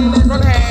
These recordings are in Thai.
มรถแห่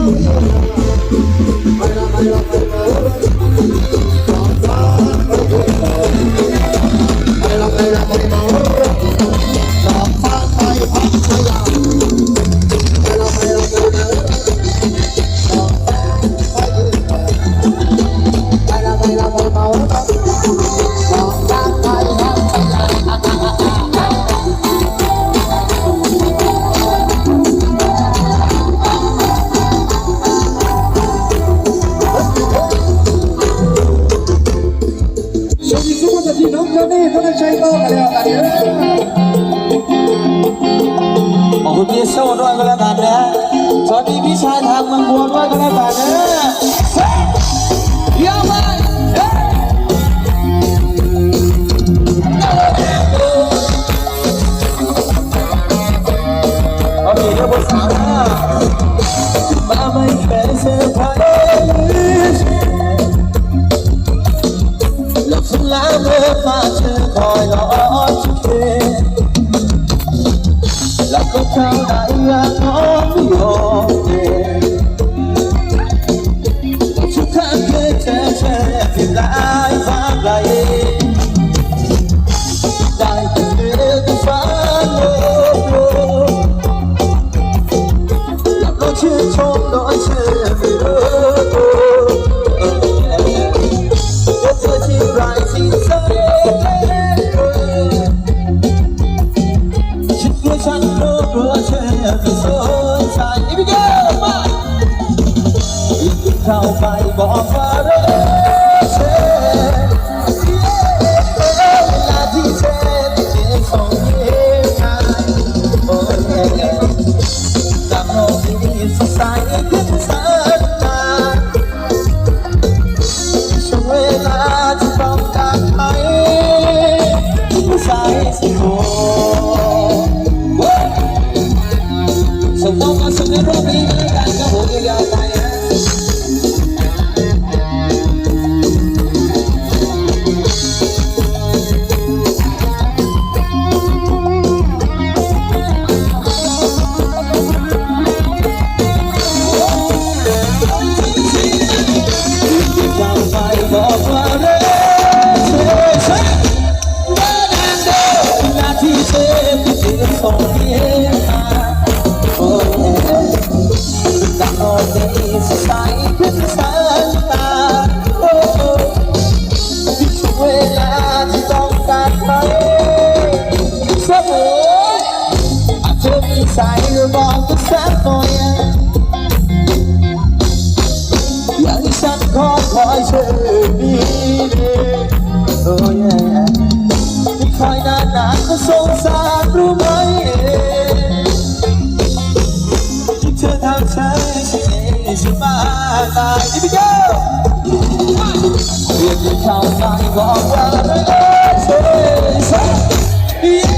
I'm you're all the set ยังฉันขอขอเชิญนี้โอ้ยที่คอยนานนก็สงสารรู้ไหมที่เธอทำฉันเองฉันมาตาย Here we go ยที่เขาไปบอกว่าเธอเธอ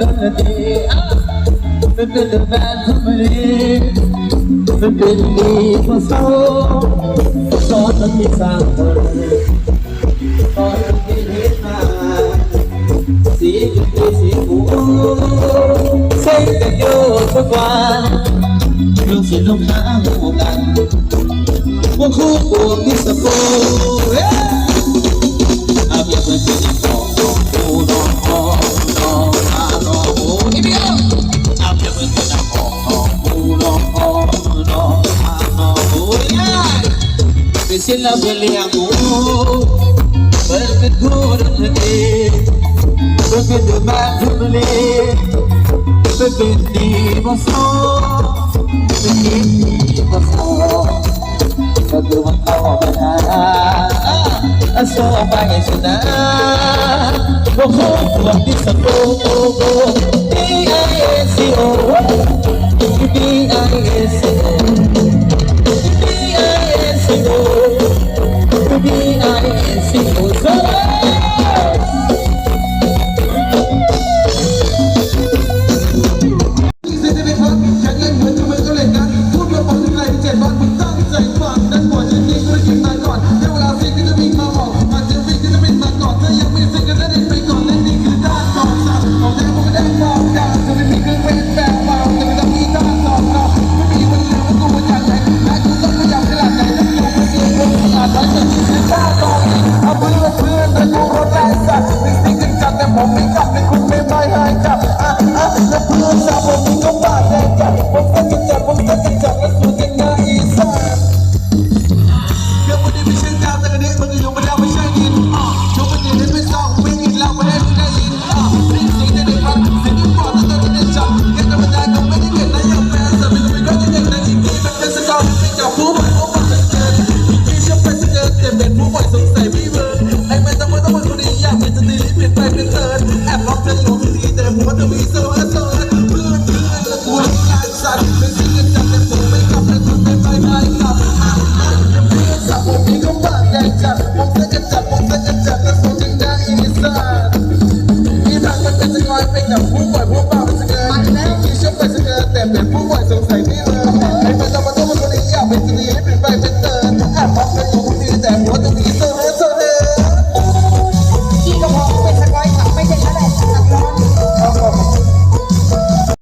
ดนตีมันเป็นแบนทำไมมันเป็นดีมาสู้ตอนมันมีสามคนตอนมันมีเห็นมาสีจุดที่สีหูใส่กันโยกทุกวันลูสีลูกหาหัวกันวงคู่บวงที่สะโพกอาบียเป็น الكلام اللي يعملوه برد تقول الهدي ببد ما تملي ببدي مصروف ببدي مصروف بدو مقاومنا أسوأ بعيشنا وخوف وقتي سطوح